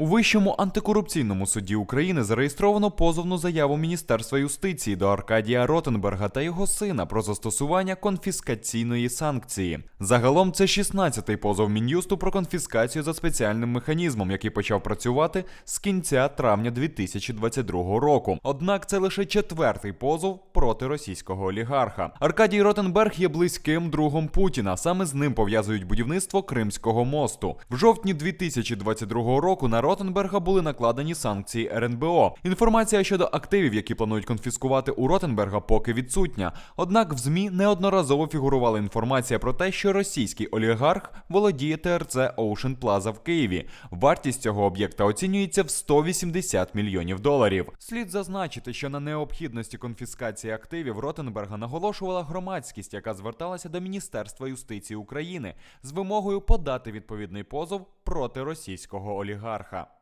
У вищому антикорупційному суді України зареєстровано позовну заяву Міністерства юстиції до Аркадія Ротенберга та його сина про застосування конфіскаційної санкції. Загалом це 16-й позов Мін'юсту про конфіскацію за спеціальним механізмом, який почав працювати з кінця травня 2022 року. Однак це лише четвертий позов проти російського олігарха. Аркадій Ротенберг є близьким другом Путіна. Саме з ним пов'язують будівництво Кримського мосту. В жовтні 2022 року на Ротенберга були накладені санкції РНБО. Інформація щодо активів, які планують конфіскувати у Ротенберга, поки відсутня. Однак в ЗМІ неодноразово фігурувала інформація про те, що російський олігарх володіє ТРЦ Ocean Plaza в Києві. Вартість цього об'єкта оцінюється в 180 мільйонів доларів. Слід зазначити, що на необхідності конфіскації активів Ротенберга наголошувала громадськість, яка зверталася до Міністерства юстиції України з вимогою подати відповідний позов проти російського олігарха.